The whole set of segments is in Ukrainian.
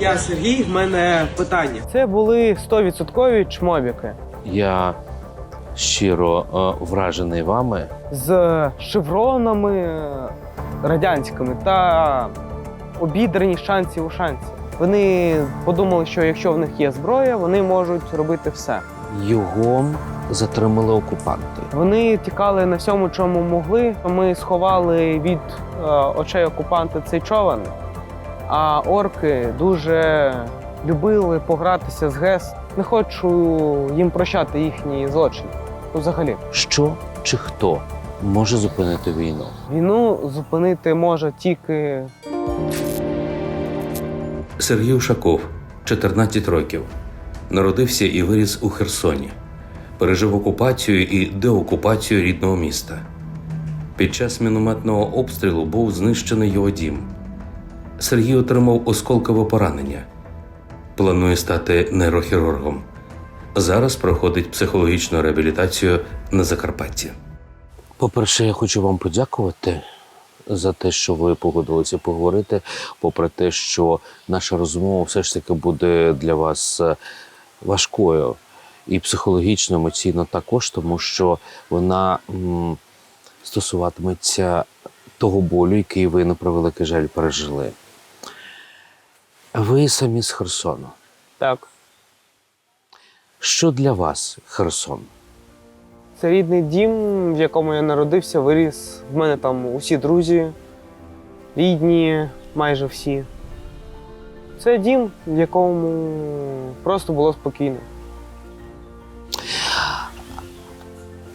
Я Сергій, в мене питання. Це були 100% чмобіки Я щиро е, вражений вами. з шевронами е, радянськими та обідрані шанці у шанці. Вони подумали, що якщо в них є зброя, вони можуть робити все. Його затримали окупанти. Вони тікали на всьому, чому могли. Ми сховали від е, очей окупанта цей човен, а орки дуже любили погратися з ГЕС. Не хочу їм прощати їхні злочини. Ну, взагалі, Що чи хто може зупинити війну? війну зупинити може тільки Сергій Ушаков, 14 років. Народився і виріс у Херсоні. Пережив окупацію і деокупацію рідного міста. Під час мінометного обстрілу був знищений його дім. Сергій отримав осколкове поранення. Планує стати нейрохірургом. Зараз проходить психологічну реабілітацію на Закарпатті. По-перше, я хочу вам подякувати за те, що ви погодилися поговорити, попри те, що наша розмова все ж таки буде для вас е, важкою і психологічно, емоційно також, тому що вона м, стосуватиметься того болю, який ви на превеликий жаль пережили. Ви самі з Херсону. так. Що для вас Херсон? Це рідний дім, в якому я народився, виріс. В мене там усі друзі, рідні, майже всі. Це дім, в якому просто було спокійно.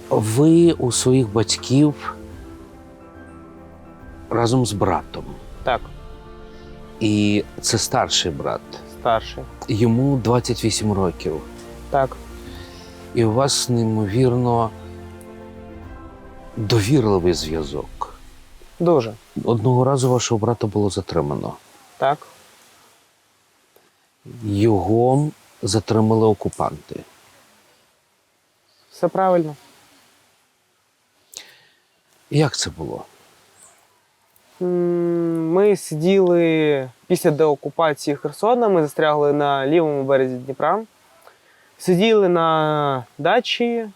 Ви у своїх батьків разом з братом. Так, І це старший брат. старший. Йому 28 років. Так, І у вас неймовірно довірливий зв'язок. дуже. Одного разу вашого брата було затримано. Так, Його затримали окупанти. все правильно. Як це було? Ми сиділи після деокупації Херсона, ми застрягли на лівому березі Дніпра. Сиділи на дачі,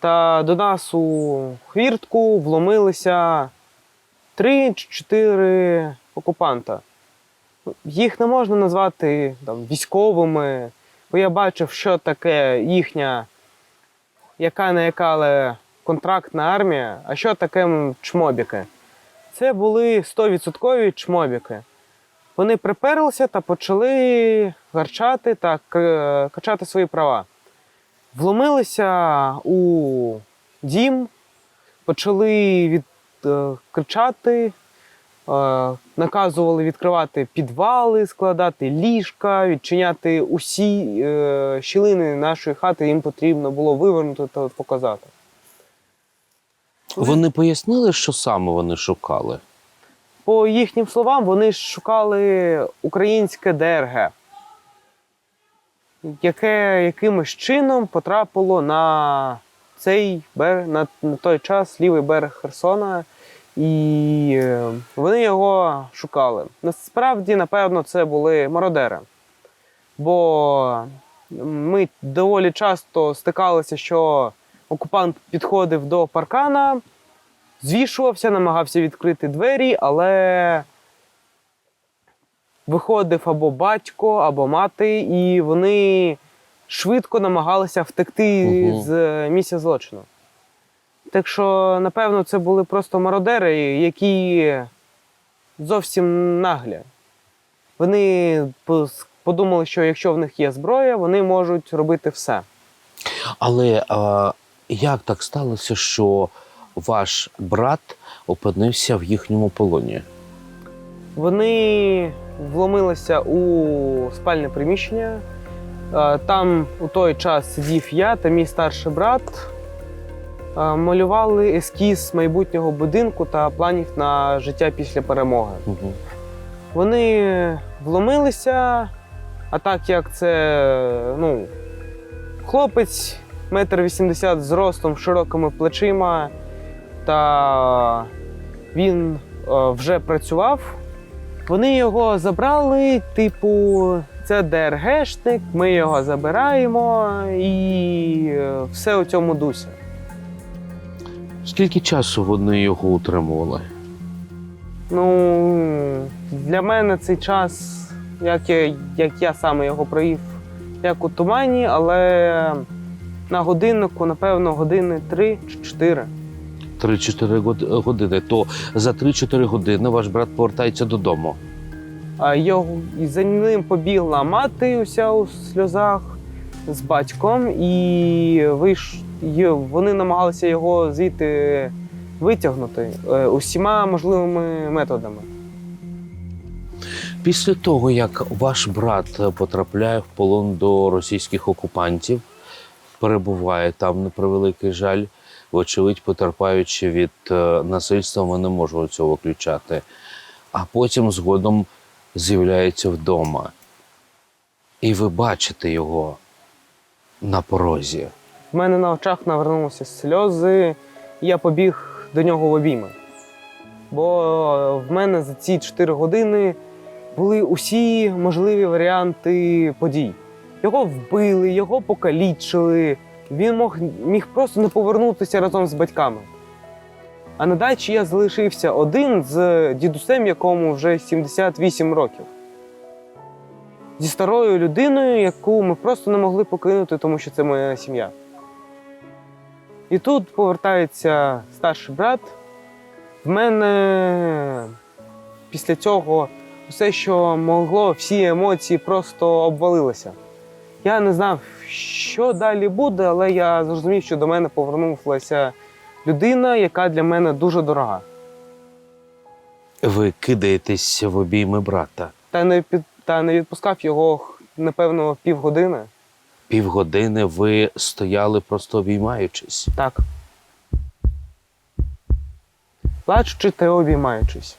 та до нас у хвіртку вломилися три чи чотири окупанта. Їх не можна назвати там, військовими, бо я бачив, що таке їхня, яка не яка, але контрактна армія, а що таке чмобіки. Це були 100% чмобіки. Вони приперлися та почали гарчати та качати свої права. Вломилися у дім, почали від, е, кричати, е, наказували відкривати підвали, складати ліжка, відчиняти усі е, щілини нашої хати. Їм потрібно було вивернути та показати. Вони пояснили, що саме вони шукали. По їхнім словам, вони шукали українське ДРГ, яке якимось чином потрапило на цей берег, на, на той час лівий берег Херсона, і е, вони його шукали. Насправді, напевно, це були мародери. Бо ми доволі часто стикалися, що окупант підходив до паркана, звішувався, намагався відкрити двері, але виходив або батько, або мати, і вони швидко намагалися втекти Мгм. з е, місця злочину. Так що, напевно, це були просто мародери, які зовсім наглі. Вони подумали, що якщо в них є зброя, вони можуть робити все. Але а, як так сталося, що ваш брат опинився в їхньому полоні? Вони вломилися у спальне приміщення. Е, Там у той час сидів я та мій старший брат. Е, Малювали ескіз майбутнього будинку та планів на життя після перемоги. Угу. Вони вломилися, а так як це ну, хлопець метр вісімдесят з ростом, широкими плечима, та він е, вже працював Вони його забрали, типу, це ДРГшник, ми його забираємо і е, все у цьому дусі. Скільки часу вони його утримували? Ну, для мене цей час, як я, як я саме його провів, як у тумані, але на годиннику, напевно, години 3 чи 4. 3-4 години. То за 3-4 години ваш брат повертається додому. А його і за ним побігла мати уся у сльозах з батьком, і виш, вони намагалися його звідти витягнути е, усіма можливими методами. Після того, як ваш брат потрапляє в полон до російських окупантів, перебуває там на превеликий жаль, вочевидь, потерпаючи від е, насильства, не можемо цього виключати. А потім згодом з'являється вдома. І ви бачите його на порозі. В мене на очах навернулися сльози, і я побіг до нього в обійми. Бо в мене за ці 4 години були усі можливі варіанти подій. Його вбили, його покалічили. Він мог, міг просто не повернутися разом з батьками. А на дачі я залишився один з дідусем, якому вже 78 років. Зі старою людиною, яку ми просто не могли покинути, тому що це моя сім'я. І тут повертається старший брат. В мене після цього все, що могло, всі емоції просто обвалилися. Я не знав, що далі буде, але я зрозумів, що до мене повернулася людина, яка для мене дуже дорога. Ви кидаєтесь в обійми брата. Та не під та не відпускав його напевно півгодини. Півгодини ви стояли, просто обіймаючись. Так. Плачучи та обіймаючись.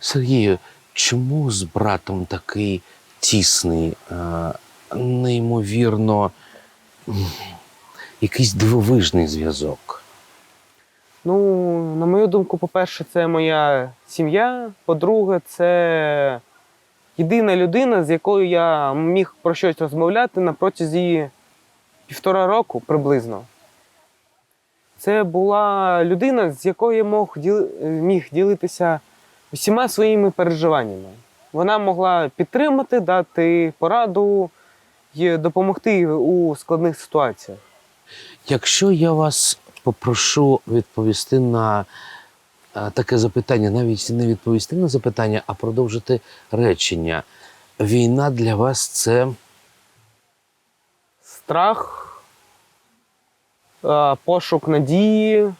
Сергію, чому з братом такий тісний, е, неймовірно якийсь дивовижний зв'язок? Ну, на мою думку, по-перше, це моя сім'я. По-друге, це єдина людина, з якою я міг про щось розмовляти на протязі півтора року приблизно. Це була людина, з якою я міг ділитися усіма своїми переживаннями. Вона могла підтримати, дати пораду і допомогти у складних ситуаціях. Якщо я вас попрошу відповісти на е, таке запитання, навіть не відповісти на запитання, а продовжити речення. Війна для вас це страх, е, пошук надії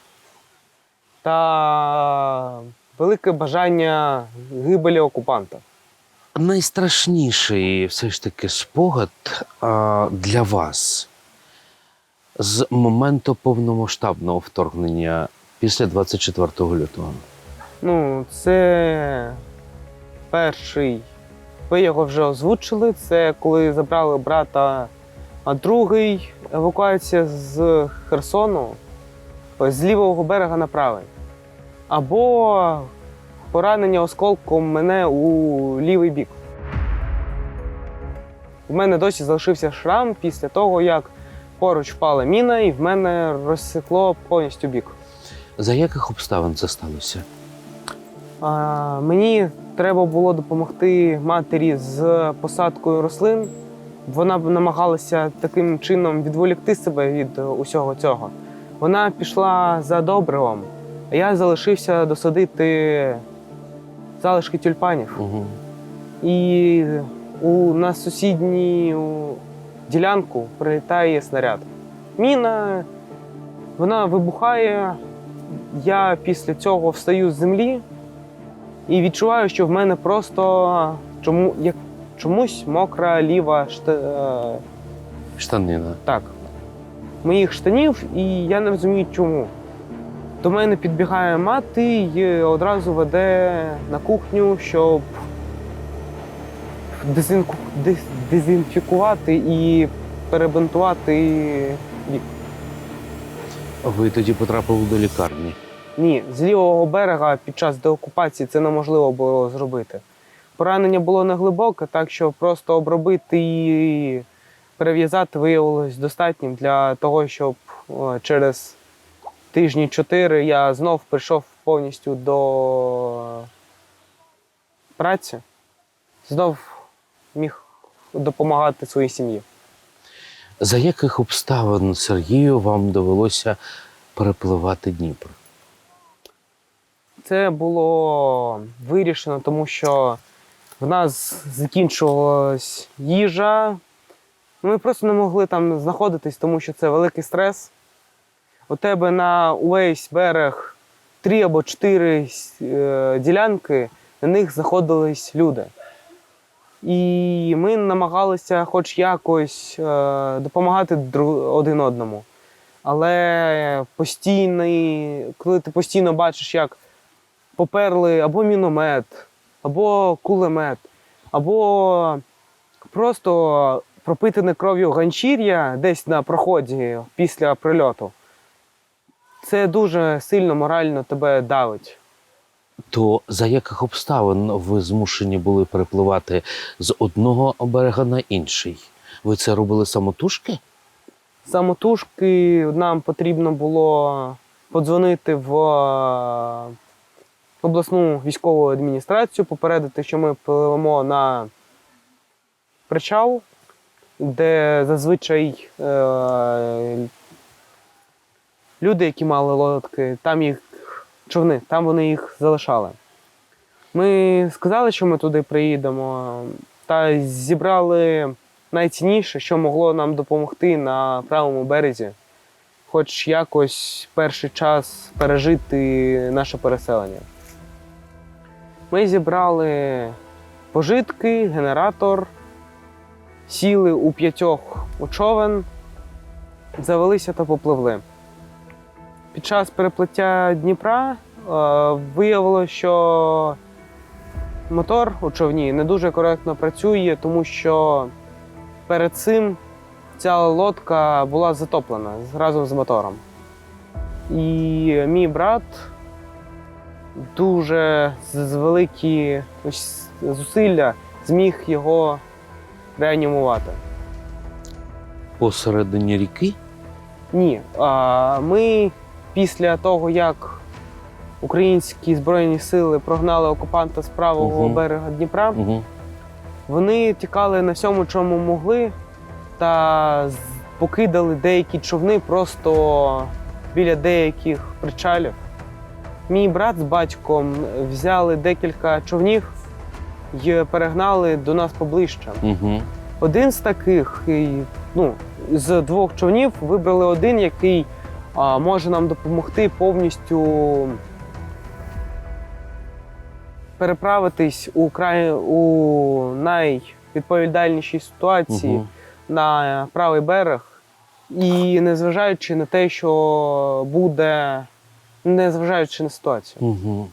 та велике бажання гибелі окупанта. найстрашніший все ж таки спогад а, для вас з моменту повномасштабного вторгнення після 24 лютого. Ну, це перший. Ви його вже озвучили. Це коли забрали брата, а другий евакуація з Херсону з лівого берега на правий. Або поранення осколком мене у лівий бік. У мене досі залишився шрам після того, як поруч впала міна, і в мене розсекло повністю бік. За яких обставин це сталося? А, мені треба було допомогти матері з посадкою рослин. Вона намагалася таким чином відволікти себе від усього цього. Вона пішла за добривом, я залишився досадити залишки тюльпанів. Угу. І у, на сусідню ділянку прилітає снаряд. Міна, вона вибухає. Я після цього встаю з землі і відчуваю, що в мене просто чому, як, чомусь мокра ліва шта, е, Штанина. так, моїх штанів, і я не розумію, чому. До мене підбігає мати і одразу веде на кухню, щоб дезінку... дез- дезінфікувати і перебинтувати вік. Ви тоді потрапили до лікарні. Ні, з лівого берега під час деокупації це неможливо було зробити. Поранення було не глибоке, так що просто обробити і перев'язати виявилось достатнім для того, щоб через тижні чотири я знов прийшов повністю до праці, знов міг допомагати своїй сім'ї. За яких обставин Сергію вам довелося перепливати Дніпро? Це було вирішено, тому що в нас закінчувалась їжа. Ми просто не могли там знаходитись, тому що це великий стрес. У тебе на увесь берег три або чотири е, ділянки, на них знаходились люди. І ми намагалися хоч якось е, допомагати один одному. Але постійний, коли ти постійно бачиш, як поперли або міномет, або кулемет, або просто пропитане кров'ю ганчір'я десь на проході після прильоту. Це дуже сильно морально тебе давить. То за яких обставин ви змушені були перепливати з одного берега на інший? Ви це робили самотужки? Самотужки нам потрібно було подзвонити в е, обласну військову адміністрацію, попередити, що ми пливемо на причал, де зазвичай е, люди, які мали лодки, там їх човни, там вони їх залишали. Ми сказали, що ми туди приїдемо, та зібрали найцінніше, що могло нам допомогти на правому березі, хоч якось перший час пережити наше переселення. Ми зібрали пожитки, генератор, сіли у п'ятьох у човен, завелися та попливли. Під час переплиття Дніпра е, виявилося, що мотор у човні не дуже коректно працює, тому що перед цим ця лодка була затоплена разом з мотором. І мій брат дуже з з великі зусилля зміг його реанімувати. Посередині ріки? Ні. А, ми після того, як українські збройні сили прогнали окупанта з правого Мгм. берега Дніпра, Угу. Вони тікали на всьому, чому могли, та покидали деякі човни просто біля деяких причалів. Мій брат з батьком взяли декілька човнів і перегнали до нас поближче. Угу. Один з таких, ну, з двох човнів вибрали один, який може нам допомогти повністю переправитись у край у найвідповідальнішій ситуації Угу. на правий берег. І незважаючи на те, що буде, незважаючи на ситуацію. Угу.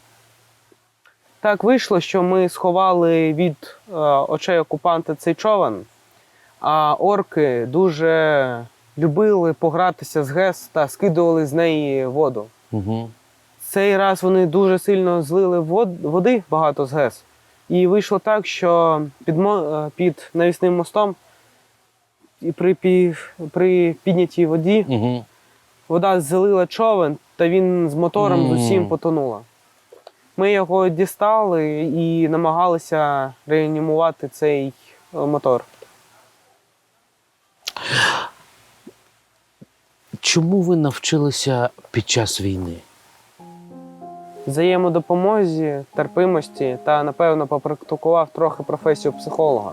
Так вийшло, що ми сховали від е, очей окупанта цей човен, а орки дуже любили погратися з ГЕС та скидували з неї воду. Угу. Цей раз вони дуже сильно злили вод- води багато з ГЕС. І вийшло так, що під, е, під навісним мостом і при, при піднятій воді Угу. вода залила човен, та він з мотором з усім потонула. Ми його дістали і намагалися реанімувати цей е, мотор. Чому ви навчилися під час війни? Взаємодопомозі, терпимості та, напевно, попрактикував трохи професію психолога.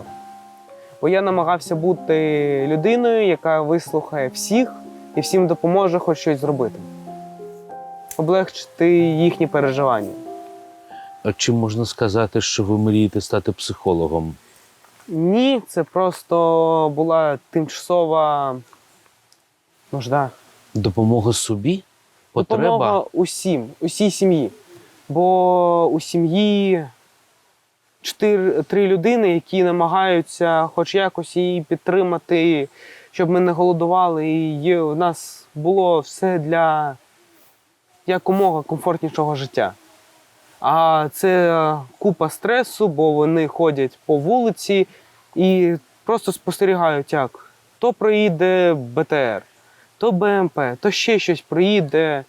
Бо я намагався бути людиною, яка вислухає всіх і всім допоможе хоч щось зробити, облегчити їхні переживання. А Чи можна сказати, що ви мрієте стати психологом? Ні, це просто була тимчасова нужда. Допомога собі? Потреба? Допомога усім, усій сім'ї. Бо у сім'ї чотири, три людини, які намагаються хоч якось її підтримати, щоб ми не голодували, і у нас було все для якомога комфортнішого життя. А це купа стресу, бо вони ходять по вулиці і просто спостерігають, як то проїде БТР, то БМП, то ще щось проїде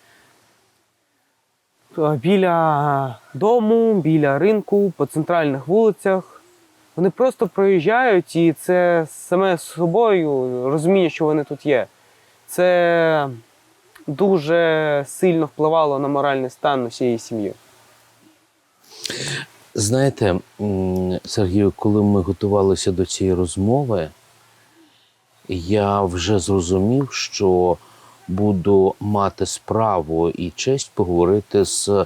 е, біля дому, біля ринку, по центральних вулицях. Вони просто проїжджають, і це саме з собою розуміння, що вони тут є. Це дуже сильно впливало на моральний стан усієї сім'ї. Знаєте, Сергію, коли ми готувалися до цієї розмови, я вже зрозумів, що буду мати справу і честь поговорити з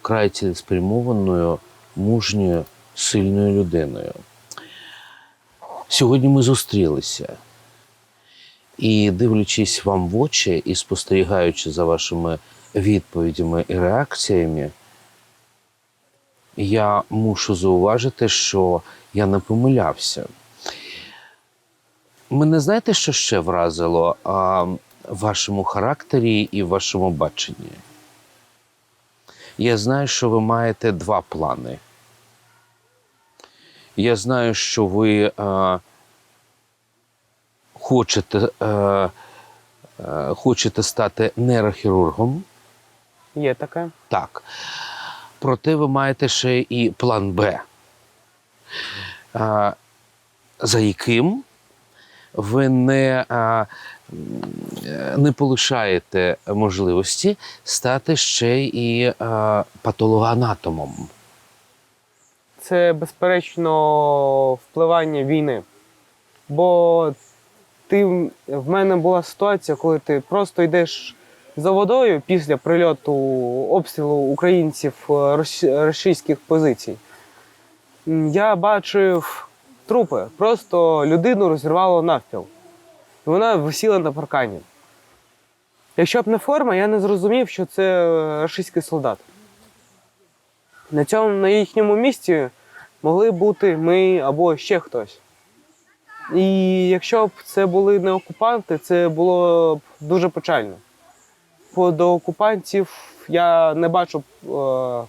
вкрай цілеспрямованою, мужньою, сильною людиною. Сьогодні ми зустрілися. І дивлячись вам в очі і спостерігаючи за вашими відповідями і реакціями, я мушу зауважити, що я не помилявся. Мене знаєте, що ще вразило а, в вашому характері і в вашому баченні? Я знаю, що ви маєте два плани. Я знаю, що ви а, хочете, а, а, хочете стати нейрохірургом. Є таке. Так. Проте ви маєте ще і план Б, а, за яким ви не, не полишаєте можливості стати ще і патологоанатомом. Це безперечно впливання війни. Бо ти в мене була ситуація, коли ти просто йдеш за водою після прильоту обстрілу українців е, російських позицій. Я бачив трупи, просто людину розірвало навпіл. І вона висіла на паркані. Якщо б не форма, я не зрозумів, що це російський солдат. На цьому на їхньому місці могли бути ми або ще хтось. І якщо б це були не окупанти, це було б дуже печально. Бо до окупантів я не бачу, е,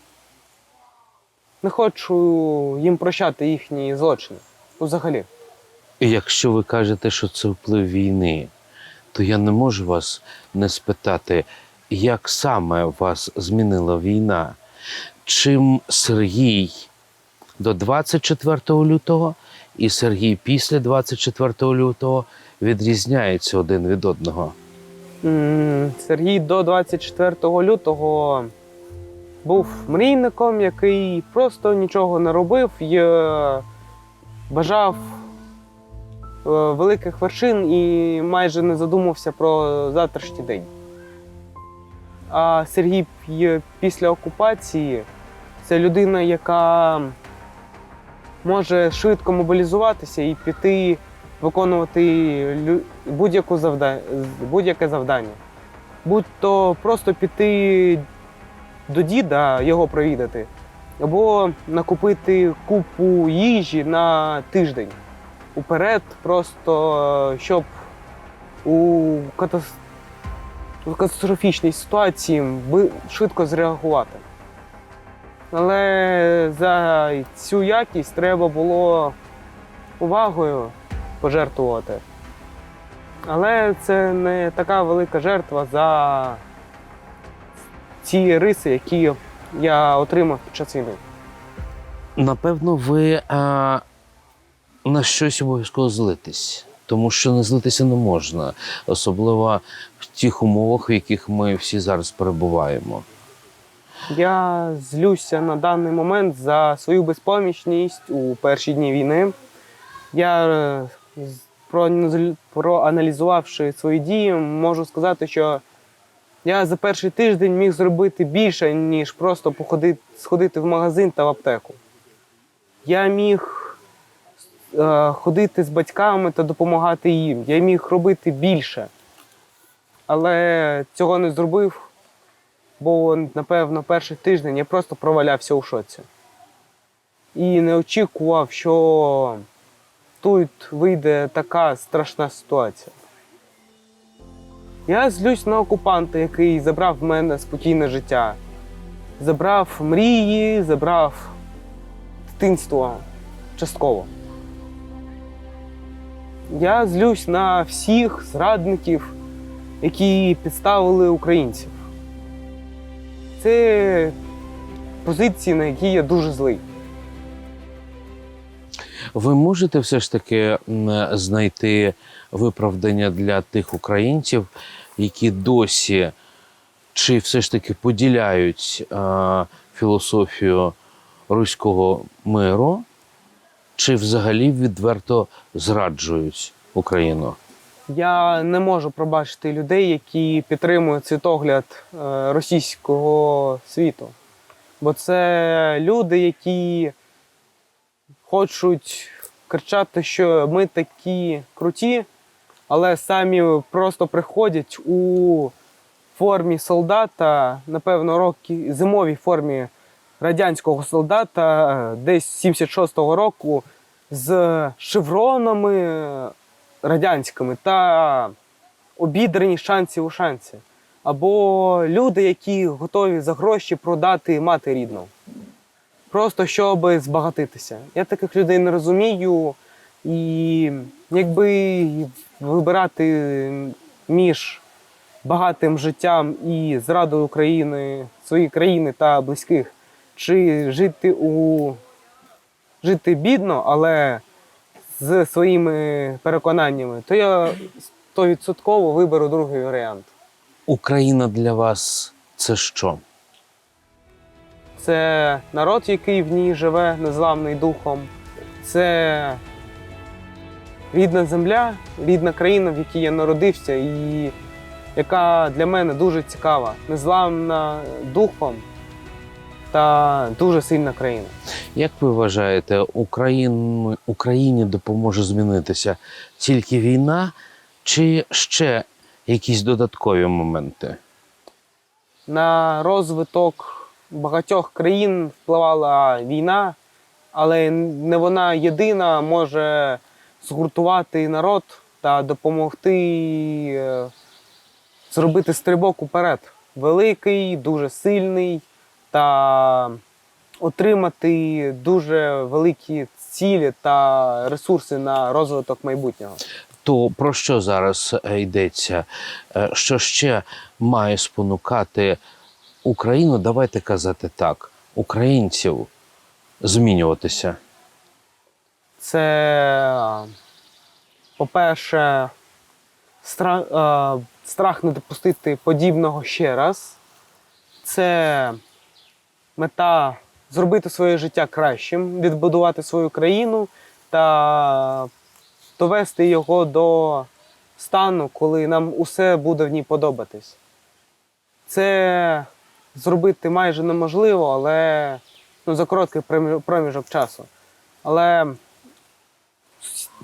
не хочу їм прощати їхні злочини. Ну, взагалі. І якщо ви кажете, що це вплив війни, то я не можу вас не спитати, як саме вас змінила війна? Чим Сергій до 24 лютого і Сергій після 24 лютого відрізняються один від одного? Сергій до 24 лютого був мрійником, який просто нічого не робив і бажав е, великих вершин і майже не задумався про завтрашній день. А Сергій після окупації це людина, яка може швидко мобілізуватися і піти виконувати будь-яку завда... будь-яке завдання. Будь то просто піти до діда, його провідати, або накупити купу їжі на тиждень уперед, просто е, щоб у катас... катастрофічній ситуації швидко зреагувати. Але за цю якість треба було увагою пожертвувати. Але це не така велика жертва за ці риси, які я отримав під час війни. Напевно, ви а, на щось обов'язково злитесь, тому що не злитися не можна, особливо в тих умовах, в яких ми всі зараз перебуваємо. Я злюся на даний момент за свою безпомічність у перші дні війни. Я, е, проаналізувавши свої дії, можу сказати, що я за перший тиждень міг зробити більше, ніж просто походити, сходити в магазин та в аптеку. Я міг е, ходити з батьками та допомагати їм. Я міг робити більше. Але цього не зробив, бо, напевно, перший тиждень я просто провалявся у шоці. І не очікував, що тут вийде така страшна ситуація. Я злюсь на окупанта, який забрав в мене спокійне життя. Забрав мрії, забрав дитинство частково. Я злюсь на всіх зрадників, які підставили українців. Це позиції, на які я дуже злий. Ви можете все ж таки знайти виправдання для тих українців, які досі чи все ж таки поділяють філософію руського миру, чи взагалі відверто зраджують Україну? Я не можу пробачити людей, які підтримують світогляд е, російського світу. Бо це люди, які хочуть кричати, що ми такі круті, але самі просто приходять у формі солдата, напевно, роки, зимовій формі радянського солдата, десь 76-го року, з шевронами радянськими та обідрані шанці у шанці. Або люди, які готові за гроші продати мати рідну. Просто щоб збагатитися. Я таких людей не розумію. І якби вибирати між багатим життям і зрадою України, своєї країни та близьких, чи жити у жити бідно, але з своїми переконаннями, то я стовідсотково виберу другий варіант. Україна для вас це що? Це народ, який в ній живе, незламний духом. Це рідна земля, рідна країна, в якій я народився, і яка для мене дуже цікава, незламна духом та дуже сильна країна. Як ви вважаєте, Україн... Україні допоможе змінитися тільки війна, чи ще якісь додаткові моменти? На розвиток багатьох країн впливала війна, але не вона єдина може згуртувати народ та допомогти е, зробити стрибок уперед. Великий, дуже сильний та отримати дуже великі цілі та ресурси на розвиток майбутнього. То про що зараз е, йдеться? Е, Що ще має спонукати Україну? Давайте казати так: українців змінюватися. Це, по-перше, страх, страх не допустити подібного ще раз. Це мета зробити своє життя кращим, відбудувати свою країну та довести його до стану, коли нам усе буде в ній подобатись. Це зробити майже неможливо, але ну, за короткий проміжок часу. Але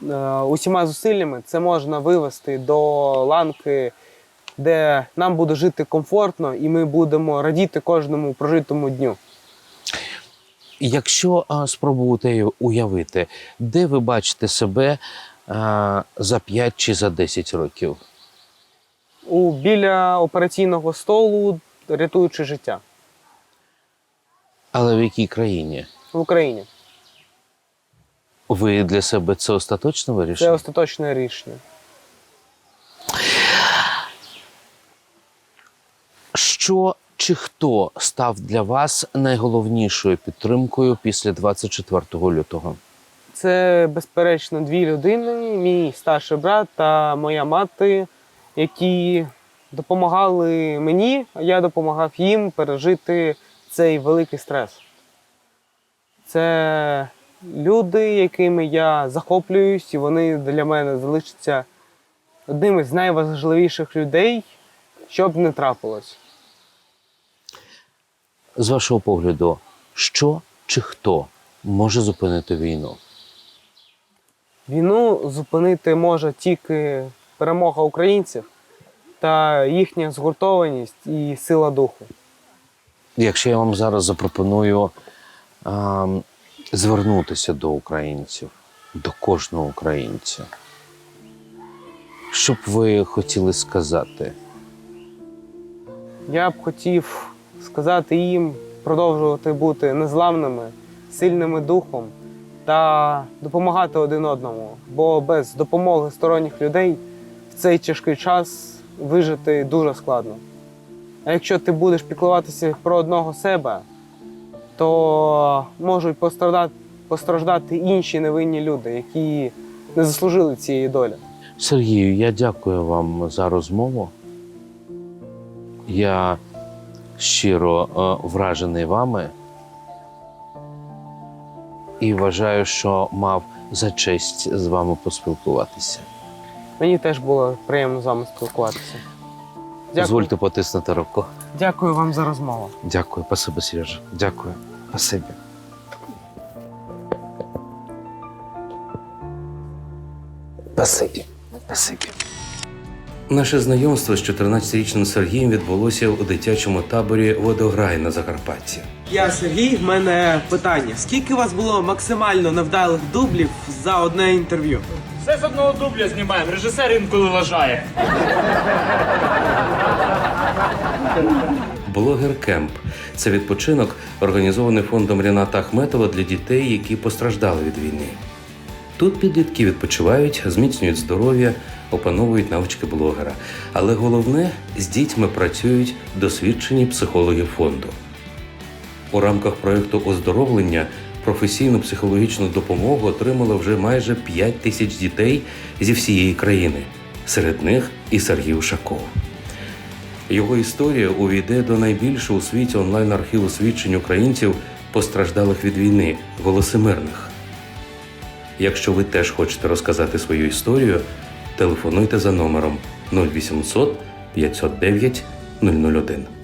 е, усіма зусиллями це можна вивести до ланки, де нам буде жити комфортно, і ми будемо радіти кожному прожитому дню. Якщо а, спробувати уявити, де ви бачите себе а, за 5 чи за 10 років? У біля операційного столу, рятуючи життя Але в якій країні? в Україні. Ви для себе це остаточно Це остаточне рішення. Що чи хто став для вас найголовнішою підтримкою після 24 лютого? Це, безперечно, дві людини: мій старший брат та моя мати, які допомагали мені, а я допомагав їм пережити цей великий стрес. Це люди, якими я захоплююсь, і вони для мене залишаться одними з найважливіших людей, що б не трапилось. З вашого погляду, що чи хто може зупинити війну? Війну зупинити може тільки перемога українців та їхня згуртованість і сила духу. Якщо я вам зараз запропоную а, звернутися до українців, до кожного українця, що б ви хотіли сказати? Я б хотів сказати їм продовжувати бути незламними, сильними духом та допомагати один одному. Бо без допомоги сторонніх людей в цей тяжкий час вижити дуже складно. А якщо ти будеш піклуватися про одного себе, то можуть постраждати, постраждати інші невинні люди, які не заслужили цієї долі. Сергію, я дякую вам за розмову. Я щиро е, вражений вами і вважаю, що мав за честь з вами поспілкуватися. Мені теж було приємно з вами спілкуватися. Дякую. Дозвольте потиснути руку. Дякую вам за розмову. Дякую, спасибо, Сережа. Дякую. Спасибі. Спасибі. Спасибі. Наше знайомство з 14-річним Сергієм відбулося у дитячому таборі Водограй на Закарпатті. Я Сергій, в мене питання: скільки у вас було максимально невдалих дублів за одне інтерв'ю? Все з одного дубля знімаємо, режисер інколи лажає. Блогер Кемп це відпочинок, організований фондом Ріната Ахметова для дітей, які постраждали від війни. Тут підлітки відпочивають, зміцнюють здоров'я, опановують навички блогера. Але головне з дітьми працюють досвідчені психологи фонду. У рамках проєкту оздоровлення професійну психологічну допомогу отримало вже майже 5 тисяч дітей зі всієї країни. Серед них і Сергій Ушаков. Його історія увійде до найбільшого у світі онлайн-архіву свідчень українців, постраждалих від війни, голоси мирних. Якщо ви теж хочете розказати свою історію, телефонуйте за номером 0800 509 001.